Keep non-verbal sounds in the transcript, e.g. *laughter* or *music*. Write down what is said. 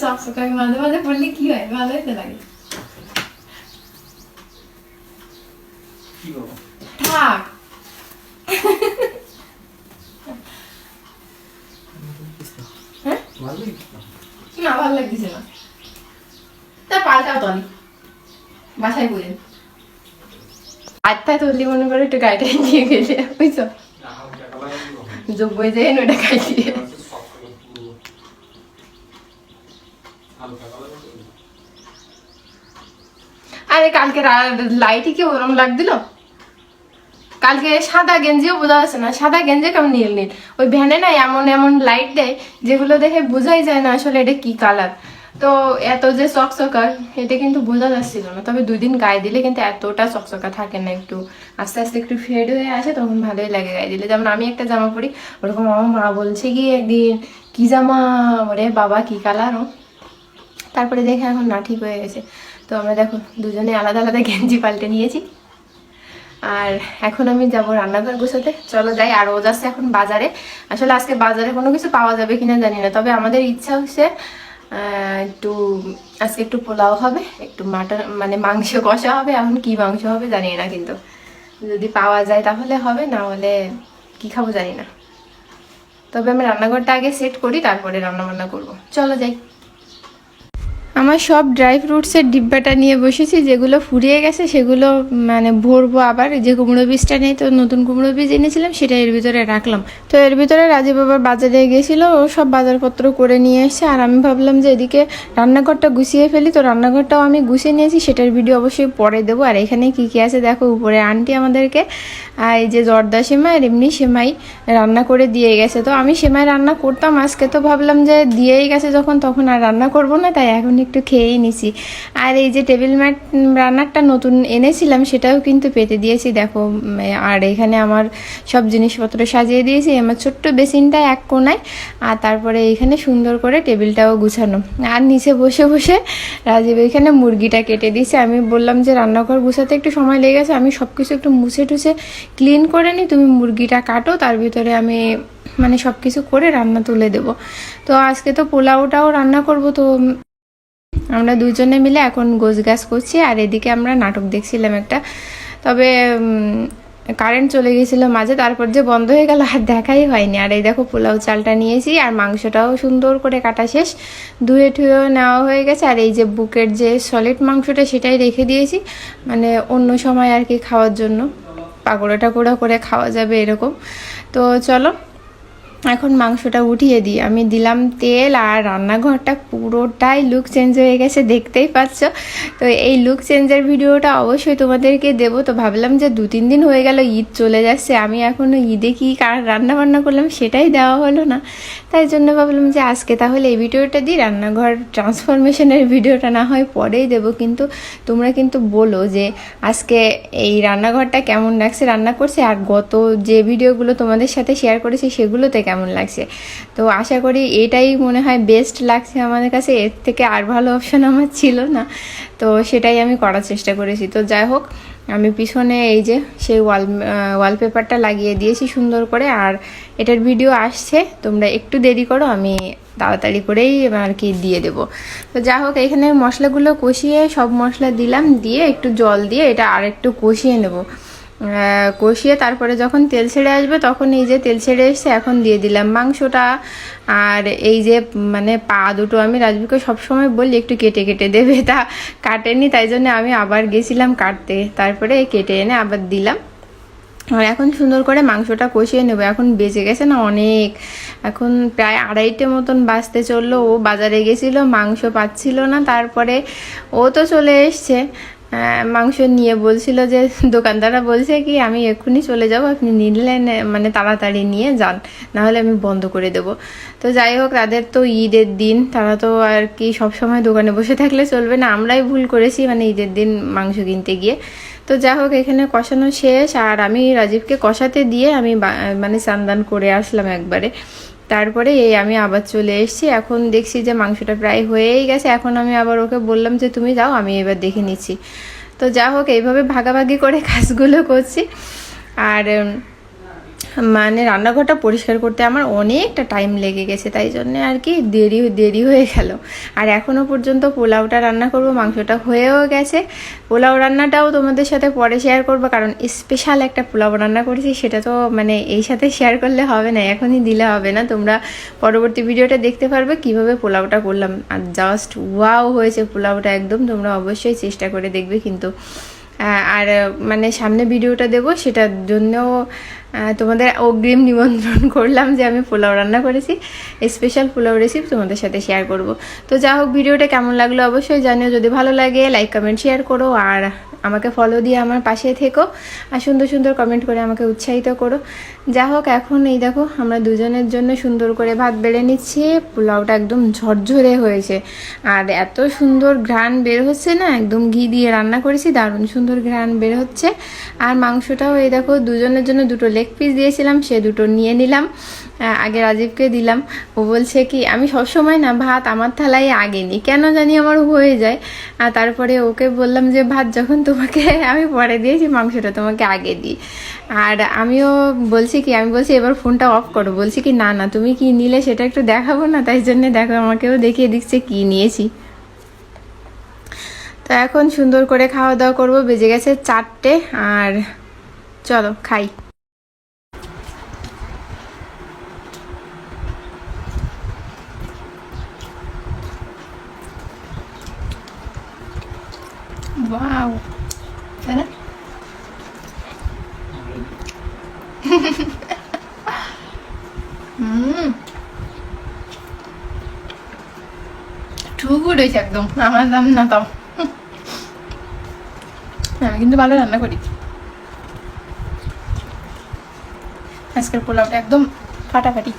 চকচকাকে মাঝে মাঝে পড়লে কি হয়? ভালো হতে লাগে। থাক। হ্যাঁ? ভালো লাগছে না ভালো লাগতেছে না। তা পাল্টাও তো আমি বাসায় বলেন আত্মা তুললি মনে করে একটু গাড়িটা নিয়ে গেলে বুঝছ? যোগ বই যায় ওটা খাই দিয়ে *laughs* আরে কালকে লাইটই কি ওরম লাগছিল? কালকে সাদা গেঞ্জিও বোঝা যাচ্ছে না। সাদা গেঞ্জি কেমন নীল নীল? ওই ভ্যানে না এমন এমন লাইট দেয়, যেগুলো দেখে বোঝাই যায় না আসলে এটা কি কালার তো এত যে চকচকা, এটা কিন্তু বোঝা যাচ্ছিল না। তবে দুই দিন গায়ে দিলে কিন্তু এতটা চকচকা থাকে না একটু। আস্তে আস্তে একটু ফেড হয়ে আসে, তখন ভালোই লাগে গায়ে দিলে। যেমন আমি একটা জামা পরি, ওরকম আমার মা বলছে কি একদিন, কি জামা? ওরে বাবা, কি কালার তারপরে দেখে এখন না, ঠিক হয়ে গেছে। তো আমরা দেখো দুজনে আলাদা আলাদা গেঞ্জি পাল্টে নিয়েছি। আর এখন আমি যাব রান্নাঘর গোছাতে। চলো যাই, আর ও যাচ্ছে এখন বাজারে। আসলে আজকে বাজারে কোনো কিছু পাওয়া যাবে কিনা জানি না, তবে আমাদের ইচ্ছা হচ্ছে একটু, আজকে একটু পোলাও হবে, একটু মাটন মানে মাংস কষা হবে, এখন কি মাংস হবে জানি না কিন্তু। যদি পাওয়া যায় তাহলে হবে, না হলে কি খাব জানি না। তবে আমি রান্নাঘরটা আগে সেট করি, তারপরে রান্না বান্না করব। চলো যাই। আমার সব ড্রাই ফ্রুটসের ডিব্বাটা নিয়ে বসেছি, যেগুলো ফুরিয়ে গেছে, সেগুলো মানে ভরবো আবার। যে কুমড়ো বীজটা নেই তো, নতুন কুমড়ো বীজ এনেছিলাম, সেটা এর ভিতরে রাখলাম। তো এর ভিতরে রাজীব বাবার বাজারে গেছিল ও সব বাজারপত্র করে নিয়ে এসছে। আর আমি ভাবলাম যে এদিকে রান্নাঘরটা গুছিয়ে ফেলি, তো রান্নাঘরটাও আমি গুছিয়ে নিয়েছি, সেটার ভিডিও অবশ্যই পরে দেবো। আর এখানে কি কি আছে দেখো, উপরে আন্টি আমাদেরকে এই যে জর্দা সেমাই আর এমনি সেমাই রান্না করে দিয়ে গেছে। তো আমি সেমাই রান্না করতাম, আজকে তো ভাবলাম যে দিয়েই গেছে যখন, তখন আর রান্না করব না, তাই এখন একটু খেয়েই নিছি। আর এই যে টেবিল ম্যাট রান্নারটা নতুন এনেছিলাম, সেটাও কিন্তু পেতে দিয়েছি। দেখো আর এখানে আমার সব জিনিসপত্র সাজিয়ে দিয়েছি। আমার ছোট্ট বেসিনটা এক কোনায়, আর তারপরে এখানে সুন্দর করে টেবিলটাও গুছানো। আর নিচে বসে বসে রাজীব এখানে মুরগিটা কেটে দিয়েছে। আমি বললাম যে, রান্নাঘর গুছাতে একটু সময় লেগে গেছে। আমি সব কিছু একটু মুছে টুছে ক্লিন করে নিই। তুমি মুরগিটা কাটো, তার ভিতরে আমি মানে সব কিছু করে রান্না তুলে দেব। তো আজকে তো পোলাওটাও রান্না করব, তো আমরা দুজনে মিলে এখন গোছ গাছ করছি, আর এদিকে আমরা নাটক দেখছিলাম একটা। তবে কারেন্ট চলে গেছিল মাঝে, তারপর যে বন্ধ হয়ে গেল, আর দেখাই হয়নি। আর এই দেখো, পোলাও চালটা নিয়েছি, আর মাংসটাও সুন্দর করে কাটা শেষ। ধুয়ে টুয়ে নেওয়া হয়ে গেছে, আর এই যে বুকের যে সলিড মাংসটা, সেটাই রেখে দিয়েছি। মানে অন্য সময় আর কি খাওয়ার জন্য। পাকোড়া টাকোড়া করে খাওয়া যাবে এরকম। তো চলো এখন মাংসটা উঠিয়ে দিই। আমি দিলাম তেল আর রান্নাঘরটা পুরোটাই লুক চেঞ্জ হয়ে গেছে, দেখতেই পাচ্ছ। তো এই লুক চেঞ্জের ভিডিওটা অবশ্যই তোমাদেরকে দেবো। তো ভাবলাম যে দু তিন দিন হয়ে গেল, ঈদ চলে যাচ্ছে। আমি এখনও ঈদে কি রান্না বান্না করলাম সেটাই দেওয়া হলো না। তাই জন্য ভাবলাম যে আজকে তাহলে এই ভিডিওটা দিই। রান্নাঘর ট্রান্সফরমেশনের ভিডিওটা না হয় পরেই দেবো। কিন্তু তোমরা কিন্তু বলো যে আজকে এই রান্নাঘরটা কেমন লাগছে, রান্না করছে? আর গত যে ভিডিওগুলো তোমাদের সাথে শেয়ার করেছি, সেগুলোতে কেমন লাগছে। তো আশা করি এটাই মনে হয় বেস্ট লাগছে আমাদের কাছে। এর থেকে আর ভালো অপশান আমার ছিল না। তো সেটাই আমি করার চেষ্টা করেছি। তো যাই হোক, আমি পিছনে এই যে সেই ওয়াল ওয়ালপেপারটা লাগিয়ে দিয়েছি সুন্দর করে। আর এটার ভিডিও আসছে। তোমরা একটু দেরি করো, আমি তাড়াতাড়ি করেই আর কি দিয়ে দেব। তো যা হোক, এখানে মশলাগুলো কষিয়ে সব মশলা দিলাম। দিয়ে একটু জল দিয়ে এটা আর একটু কষিয়ে নেব। কষিয়ে তারপরে যখন তেল ছেড়ে আসবে, তখন এই যে তেল ছেড়ে এসছে, এখন দিয়ে দিলাম মাংসটা। আর এই যে মানে পা দুটো আমি রাজবীকে সবসময় বলি, একটু কেটে কেটে দেবে। তা কাটেনি, তাই জন্য আমি আবার গেছিলাম কাটতে। তারপরে কেটে এনে আবার দিলাম। আর এখন সুন্দর করে মাংসটা কষিয়ে নেব। এখন বেঁচে গেছে না অনেক। এখন প্রায় আড়াইটে মতন বাঁচতে চলল। ও বাজারে গেছিল, মাংস পাচ্ছিল না। তারপরে ও তো চলে এসছে। মাংস নিয়ে বলছিল যে, দোকানদাররা বলছে কি, আমি এক্ষুনি চলে যাব, আপনি নিলেন মানে তাড়াতাড়ি নিয়ে যান, নাহলে আমি বন্ধ করে দেব। তো যাই হোক, তাদের তো ঈদের দিন, তারা তো আর কি সব সময় দোকানে বসে থাকলে চলবে না, আমরাই ভুল করেছি মানে ঈদের দিন মাংস কিনতে গিয়ে। তো যা হোক, এখানে কষানো শেষ, আর আমি রাজীবকে কষাতে দিয়ে আমি মানে চান্দান করে আসলাম একবারে। তারপরে এই আমি আবার চলে এসেছি। এখন দেখছি যে মাংসটা প্রায় হয়েই গেছে। এখন আমি আবার ওকে বললাম যে, তুমি যাও, আমি এবার দেখে নিচ্ছি। তো যা হোক, এইভাবে ভাগাভাগি করে কাজগুলো করছি। আর মানে রান্নাঘরটা পরিষ্কার করতে আমার অনেকটা টাইম লেগে গেছে, তাই জন্য আর কি দেরি দেরি হয়ে গেল। আর এখনও পর্যন্ত পোলাওটা রান্না করব, মাংসটা হয়েও গেছে। পোলাও রান্নাটাও তোমাদের সাথে পরে শেয়ার করব, কারণ স্পেশাল একটা পোলাও রান্না করেছি, সেটা তো মানে এই সাথে শেয়ার করলে হবে না, এখনই দিলে হবে না। তোমরা পরবর্তী ভিডিওটা দেখতে পারবে কীভাবে পোলাওটা করলাম। আর জাস্ট ওয়াও হয়েছে পোলাওটা একদম, তোমরা অবশ্যই চেষ্টা করে দেখবে কিন্তু। আর মানে সামনে ভিডিওটা দেব, সেটার জন্যও তোমাদের অগ্রিম নিমন্ত্রণ *laughs* করলাম যে আমি পোলাও রান্না করেছি স্পেশাল পোলাও রেসিপি তোমাদের সাথে শেয়ার করব। তো যা হোক, ভিডিওটা কেমন লাগল অবশ্যই জানিও, যদি ভালো লাগে লাইক কমেন্ট শেয়ার করো, আর আমাকে ফলো দিয়ে আমার পাশে থেকো আর সুন্দর সুন্দর কমেন্ট করে আমাকে উৎসাহিত করো। যা হোক, এখন এই দেখো, আমরা দুজনের জন্য সুন্দর করে ভাত বেড়ে নিচ্ছি। পোলাওটা একদম ঝরঝরে হয়েছে। আর এত সুন্দর ঘ্রাণ বের হচ্ছে না, একদম ঘি দিয়ে রান্না করেছি, দারুণ সুন্দর ঘ্রাণ বের হচ্ছে। আর মাংসটাও এই দেখো, দুজনের জন্য দুটো লেগ পিস দিয়েছিলাম, সে দুটো নিয়ে নিলাম। আগে রাজীবকে দিলাম। ও বলছে কি, আমি সবসময় না, ভাত আমার থালায় আগে নিই কেন জানি আমার হয়ে যায়। আর তারপরে ওকে বললাম যে, ভাত যখন তোমাকে, আমি পরে দিয়েছি, মাংসটা তোমাকে আগে দিই আর আমিও বলছি কি, আমি বলছি, এবার ফোনটা অফ করো। বলছি কি, না না, তুমি কি নিলে সেটা একটু দেখাবো না? তাই জন্য দেখো, আমাকেও দেখিয়ে দিচ্ছে কি নিয়েছি। তো এখন সুন্দর করে খাওয়া দাওয়া করব, বেজে গেছে চারটে। আর চলো, খাই ওয়াও তাই না হুম টু গুড হয়েছে একদম। আমার দাম না তাও আমি কিন্তু ভালো রান্না করি। আজকের পোলাওটা একদম ফাটাফাটি।